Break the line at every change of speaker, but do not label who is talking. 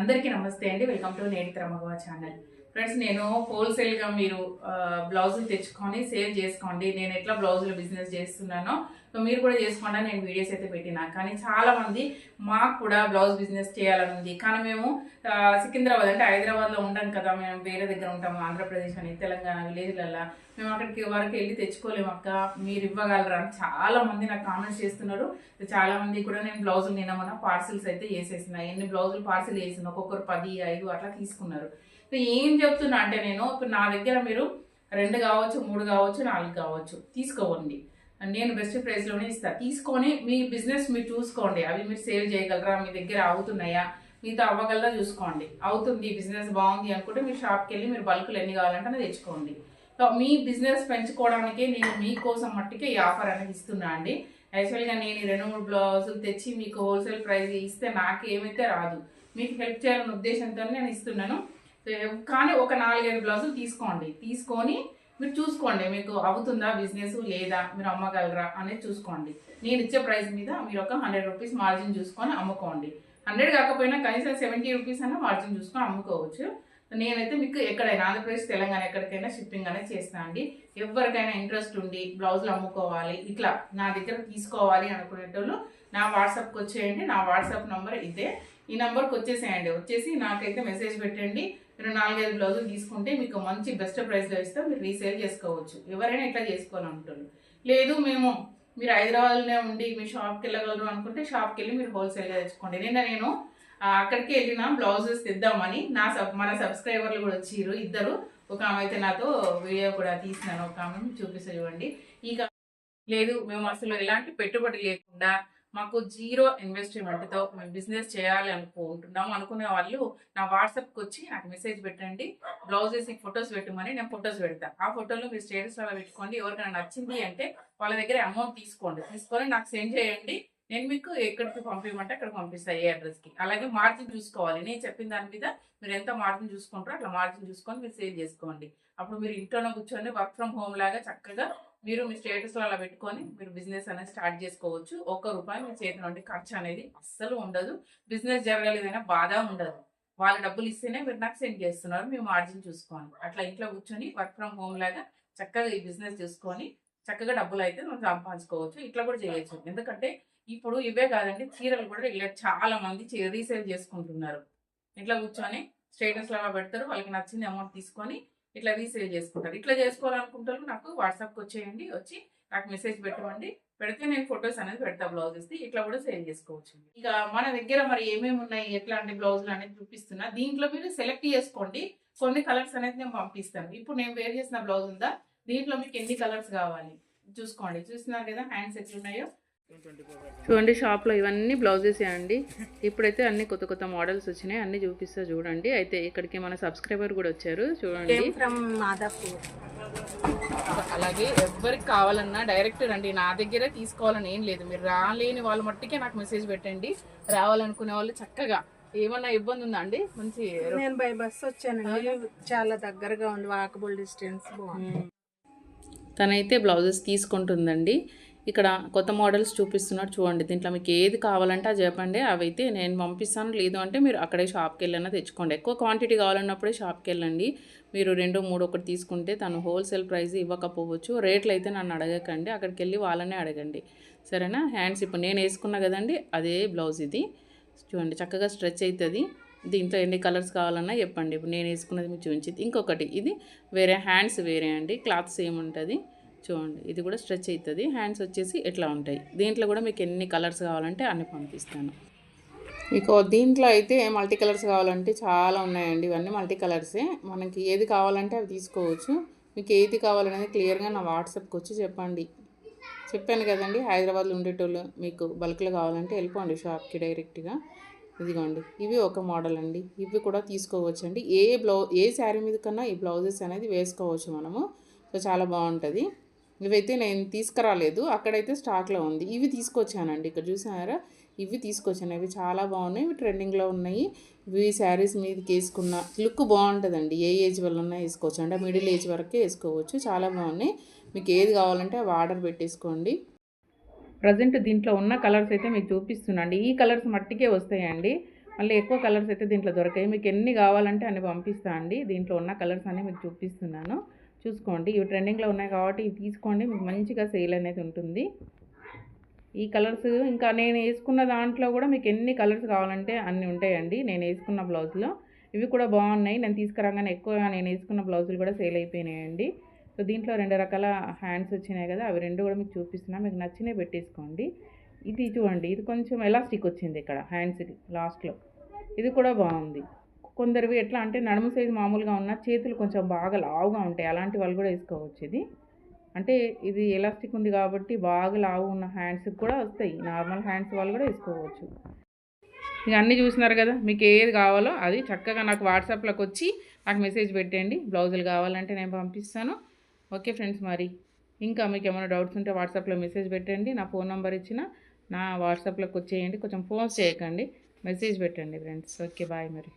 అందరికీ నమస్తే అండి. వెల్కమ్ టు నేటి మగవా ఛానల్ ఫ్రెండ్స్ నేను హోల్సేల్గా మీరు బ్లౌజులు తెచ్చుకొని సేల్ చేసుకోండి. నేను ఎట్లా బ్లౌజులు బిజినెస్ చేస్తున్నానో సో మీరు కూడా చేసుకోండి నేను వీడియోస్ అయితే పెట్టినా. కానీ చాలామంది మాకు కూడా బ్లౌజ్ బిజినెస్ చేయాలని ఉంది. కానీ మేము సికింద్రాబాద్ అంటే హైదరాబాద్లో ఉంటాం కదా మేము వేరే దగ్గర ఉంటాము ఆంధ్రప్రదేశ్ అని తెలంగాణ విలేజ్లల్లో. మేము అక్కడికి వరకు వెళ్ళి తెచ్చుకోలేము అక్క. మీరు ఇవ్వగలరా అని నాకు కామెంట్స్ చేస్తున్నారు. చాలామంది కూడా నేను బ్లౌజులు నిన్న మొన్న పార్సిల్స్ అయితే వేసేసిన. ఎన్ని బ్లౌజులు పార్సిల్ వేసిన? ఒక్కొక్కరు పది ఐదు అట్లా తీసుకున్నారు. సో ఏం చెప్తున్నా అంటే నేను ఇప్పుడు నా దగ్గర మీరు రెండు కావచ్చు మూడు కావచ్చు నాలుగు కావచ్చు తీసుకోవండి. నేను బెస్ట్ ప్రైస్లోనే ఇస్తాను తీసుకొని మీ బిజినెస్ మీరు చూసుకోండి. అవి మీరు సేల్ చేయగలరా? మీ దగ్గర అవుతున్నాయా? మీతో అవ్వగలరా చూసుకోండి. అవుతుంది బిజినెస్ బాగుంది అనుకుంటే మీరు షాప్కి వెళ్ళి మీరు బల్కులు ఎన్ని కావాలంటే తెచ్చుకోండి. సో మీ బిజినెస్ పెంచుకోవడానికే నేను మీకోసం మట్టుకే ఈ ఆఫర్ అనేది ఇస్తున్నా అండి. యాక్చువల్గా నేను రెండు మూడు బ్లౌజులు తెచ్చి మీకు హోల్సేల్ ప్రైస్ ఇస్తే నాకు ఏమైతే రాదు. మీకు హెల్ప్ చేయాలనే ఉద్దేశంతో నేను ఇస్తున్నాను. కానీ ఒక నాలుగైదు బ్లౌజులు తీసుకోండి. తీసుకొని మీరు చూసుకోండి మీకు అవుతుందా బిజినెస్ లేదా మీరు అమ్మగలరా అనేది చూసుకోండి. నేను ఇచ్చే ప్రైస్ మీద మీరు ఒక హండ్రెడ్ రూపీస్ మార్జిన్ చూసుకొని అమ్ముకోండి. హండ్రెడ్ కాకపోయినా కనీసం సెవెంటీ రూపీస్ అన్న మార్జిన్ చూసుకొని అమ్ముకోవచ్చు. నేనైతే మీకు ఎక్కడైనా ఆంధ్రప్రదేశ్ తెలంగాణ ఎక్కడికైనా షిప్పింగ్ అనేది చేస్తాను అండి. ఎవరికైనా ఇంట్రెస్ట్ ఉండి బ్లౌజులు అమ్ముకోవాలి ఇట్లా నా దగ్గర తీసుకోవాలి అనుకునేటోళ్ళు నా వాట్సాప్కి వచ్చేయండి. నా వాట్సాప్ నంబర్ ఇదే. ఈ నెంబర్కి వచ్చేసేయండి. వచ్చేసి నాకైతే మెసేజ్ పెట్టండి. మీరు నాలుగైదు బ్లౌజులు తీసుకుంటే మీకు మంచి బెస్ట్ ప్రైస్లో ఇస్తే. మీరు రీసేల్ చేసుకోవచ్చు. ఎవరైనా ఇట్లా చేసుకోవాలనుకుంటారు. లేదు మేము మీరు హైదరాబాద్లోనే ఉండి మీ షాప్కి వెళ్ళగలరు అనుకుంటే షాప్కి వెళ్ళి మీరు హోల్సేల్గా తెచ్చుకోండి. నిన్న నేను అక్కడికి వెళ్ళిన బ్లౌజెస్ తెద్దామని నా సబ్ మన సబ్స్క్రైబర్లు కూడా వచ్చిర్రు ఇద్దరు ఒక ఆమె అయితే నాతో వీడియో కూడా తీసినాను. ఒక ఆమె చూపిస్తా చూడండి. ఇక లేదు మేము అసలు ఎలాంటి పెట్టుబడి లేకుండా మాకు జీరో ఇన్వెస్ట్మెంట్తో మేము బిజినెస్ చేయాలి అనుకుంటున్నాం. అనుకునే వాళ్ళు నా వాట్సాప్కి వచ్చి నాకు మెసేజ్ పెట్టండి. బ్లౌజెస్ ఫొటోస్ పెట్టమని నేను ఫొటోస్ పెడతాను ఆ ఫోటోలు మీరు స్టేటస్ అలా పెట్టుకోండి. ఎవరికైనా నచ్చింది అంటే వాళ్ళ దగ్గర అమౌంట్ తీసుకోండి. తీసుకొని నాకు సెండ్ చేయండి. నేను మీకు ఎక్కడికి పంపించమంటే అక్కడ పంపిస్తాను ఏ అడ్రస్కి. అలాగే మార్జిన్ చూసుకోవాలి. నేను చెప్పిన దాని మీద మీరు ఎంత మార్జిన్ చూసుకుంటారో అట్లా మార్జిన్ చూసుకొని మీరు సేవ్ చేసుకోండి. అప్పుడు మీరు ఇంట్లోనే కూర్చొని వర్క్ ఫ్రమ్ హోమ్ లాగా చక్కగా మీరు మీ స్టేటస్ అలా పెట్టుకొని మీరు బిజినెస్ అనేది స్టార్ట్ చేసుకోవచ్చు. ఒక్క రూపాయి మీ చేతి నుండి ఖర్చు అనేది అస్సలు ఉండదు. బిజినెస్ జరగలేదైనా బాధ ఉండదు. వాళ్ళ డబ్బులు ఇస్తేనే మీరు నాకు సెండ్ చేస్తున్నారు మీ మార్జిన్ చూసుకోండి. అట్లా ఇంట్లో కూర్చొని వర్క్ ఫ్రమ్ హోమ్ లాగా చక్కగా ఈ బిజినెస్ చూసుకొని చక్కగా డబ్బులు అయితే మనం సంపాదించుకోవచ్చు. ఇట్లా కూడా చేయొచ్చు. ఎందుకంటే ఇప్పుడు ఇవే కాదండి చీరలు కూడా ఇలా చాలా మంది రీసేల్ చేసుకుంటున్నారు. ఇట్లా కూర్చొని స్టేటస్ అలా పెడతారు వాళ్ళకి నచ్చింది అమౌంట్ తీసుకొని ఇట్లా రీసేల్ చేసుకుంటారు. ఇట్లా చేసుకోవాలనుకుంటారు నాకు వాట్సాప్కి వచ్చేయండి వచ్చి నాకు మెసేజ్ పెట్టమండి. పెడితే నేను ఫొటోస్ అనేది పెడతా బ్లౌజెస్ ఇట్లా కూడా సేల్ చేసుకోవచ్చు ఇక మన దగ్గర మరి ఏమేమి ఉన్నాయి ఎట్లాంటి బ్లౌజులు అనేది చూపిస్తున్నా. దీంట్లో మీరు సెలెక్ట్ చేసుకోండి. కొన్ని కలర్స్ అనేది నేను పంపిస్తాను. ఇప్పుడు నేను వేర్ చేసిన బ్లౌజ్ ఉందా? దీంట్లో మీకు ఎన్ని కలర్స్ కావాలి? చూసుకోండి. చూస్తున్నారు కదా హ్యాండ్స్ ఎట్లున్నాయో? చూడండి షాప్లో ఇవన్నీ బ్లౌజెస్ అండి. ఇప్పుడైతే అన్ని కొత్త కొత్త మోడల్స్ వచ్చినాయి అన్ని చూపిస్తా చూడండి. అయితే ఇక్కడికి మన సబ్స్క్రైబర్ కూడా వచ్చారు చూడండి. అలాగే ఎవరికి కావాలన్నా డైరెక్ట్ రండి నా దగ్గరే తీసుకోవాలని ఏం లేదు. మీరు రాలేని వాళ్ళ మట్టుకే నాకు మెసేజ్ పెట్టండి. రావాలనుకునే వాళ్ళు చక్కగా. ఏమన్నా ఇబ్బంది ఉందా అండి? మంచి
నేను బై బస్ వచ్చానండి. చాలా దగ్గరగా ఉంది వాకబుల్ డిస్టెన్స్ బాగుంది.
తనైతే బ్లౌజెస్ తీసుకుంటుందండి. ఇక్కడ కొత్త మోడల్స్ చూపిస్తున్నారు చూడండి. దీంట్లో మీకు ఏది కావాలంటే అది చెప్పండి. అవైతే నేను పంపిస్తాను. లేదు అంటే మీరు అక్కడే షాప్కి వెళ్ళినా తెచ్చుకోండి. ఎక్కువ క్వాంటిటీ కావాలన్నప్పుడే షాప్కి వెళ్ళండి. మీరు రెండు మూడు ఒకటి తీసుకుంటే తను హోల్సేల్ ప్రైస్ ఇవ్వకపోవచ్చు. రేట్లు అయితే నన్ను అడగకండి. అక్కడికి వెళ్ళి వాళ్ళనే అడగండి. సరేనా? హ్యాండ్స్ ఇప్పుడు నేను వేసుకున్నా కదండి అదే బ్లౌజ్ ఇది. చూడండి చక్కగా స్ట్రెచ్ అవుతుంది. దీంట్లో ఎన్ని కలర్స్ కావాలన్నా చెప్పండి. ఇప్పుడు నేను వేసుకున్నది మీరు చూపించింది. ఇంకొకటి ఇది. వేరే హ్యాండ్స్ వేరే అండి. క్లాత్ సేమ్ ఉంటుంది చూడండి ఇది కూడా స్ట్రెచ్ అవుతుంది హ్యాండ్స్ వచ్చేసి ఎట్లా ఉంటాయి. దీంట్లో కూడా మీకు ఎన్ని కలర్స్ కావాలంటే అన్ని పంపిస్తాను. మీకు దీంట్లో అయితే మల్టీ కలర్స్ కావాలంటే చాలా ఉన్నాయండి. ఇవన్నీ మల్టీ కలర్సే. మనకి ఏది కావాలంటే అవి తీసుకోవచ్చు. మీకు ఏది కావాలనేది క్లియర్గా నా వాట్సాప్కి వచ్చి చెప్పండి. చెప్పాను కదండి హైదరాబాద్లో ఉండేటోళ్ళు మీకు బల్క్లో కావాలంటే వెళ్ళిపోండి షాప్కి డైరెక్ట్గా. ఇదిగోండి ఇవి ఒక మోడల్ అండి. ఇవి కూడా తీసుకోవచ్చు అండి ఏ బ్లౌ ఏ శారీ మీద కన్నా ఈ బ్లౌజెస్ అనేది వేసుకోవచ్చు మనము. సో చాలా బాగుంటుంది. ఇవైతే నేను తీసుకురాలేదు అక్కడైతే స్టాక్లో ఉంది. ఇవి తీసుకొచ్చానండి. ఇక్కడ చూసారా? ఇవి తీసుకొచ్చాను. ఇవి చాలా బాగున్నాయి. ఇవి ట్రెండింగ్లో ఉన్నాయి. ఇవి శారీస్ మీదకి వేసుకున్న లుక్ బాగుంటుందండి. ఏ ఏజ్ వల్ల వేసుకోవచ్చు. అంటే మిడిల్ ఏజ్ వరకే వేసుకోవచ్చు. చాలా బాగున్నాయి. మీకు ఏది కావాలంటే అవి ఆర్డర్ పెట్టేసుకోండి. ప్రజెంట్ దీంట్లో ఉన్న కలర్స్ అయితే మీకు చూపిస్తున్నాండి. ఈ కలర్స్ మట్టికే వస్తాయండి. మళ్ళీ ఎక్కువ కలర్స్ అయితే దీంట్లో దొరకాయి మీకు ఎన్ని కావాలంటే అన్ని పంపిస్తా అండి. దీంట్లో ఉన్న కలర్స్ అన్ని మీకు చూపిస్తున్నాను. చూసుకోండి. ఇవి ట్రెండింగ్లో ఉన్నాయి కాబట్టి ఇవి తీసుకోండి. మీకు మంచిగా సేల్ అనేది ఉంటుంది. ఈ కలర్స్ ఇంకా నేను వేసుకున్న దాంట్లో కూడా మీకు ఎన్ని కలర్స్ కావాలంటే అన్నీ ఉంటాయండి. నేను వేసుకున్న బ్లౌజ్లో. ఇవి కూడా బాగున్నాయి. నేను తీసుకురాగానే ఎక్కువగా నేను వేసుకున్న బ్లౌజులు కూడా సేల్ అయిపోయినాయండి. సో దీంట్లో రెండు రకాల హ్యాండ్స్ వచ్చినాయి కదా. అవి రెండు కూడా మీకు చూపిస్తున్నా. మీకు నచ్చినవి పెట్టేసుకోండి. ఇది చూడండి. ఇది కొంచెం ఎలాస్టిక్ వచ్చింది ఇక్కడ హ్యాండ్స్కి లాస్ట్లో. ఇది కూడా బాగుంది. కొందరివి ఎట్లా అంటే నడుము సైజు మామూలుగా ఉన్న చేతులు కొంచెం బాగా లావుగా ఉంటాయి. అలాంటి వాళ్ళు కూడా వేసుకోవచ్చు ఇది. అంటే ఇది ఎలాస్టిక్ ఉంది కాబట్టి బాగా లావు ఉన్న హ్యాండ్స్కి కూడా వస్తాయి. నార్మల్ హ్యాండ్స్ వాళ్ళు కూడా వేసుకోవచ్చు. ఇక అన్నీ చూసినారు కదా మీకు ఏది కావాలో అది చక్కగా నాకు వాట్సాప్లోకి వచ్చి నాకు మెసేజ్ పెట్టండి. బ్లౌజులు కావాలంటే నేను పంపిస్తాను. ఓకే ఫ్రెండ్స్ మరి. ఇంకా మీకు ఏమైనా డౌట్స్ ఉంటే వాట్సాప్లో మెసేజ్ పెట్టండి. నా ఫోన్ నెంబర్ ఇచ్చిన నా వాట్సాప్లోకి వచ్చేయండి. కొంచెం ఫోన్ చేయకండి. మెసేజ్ పెట్టండి ఫ్రెండ్స్. ఓకే బాయ్ మరి.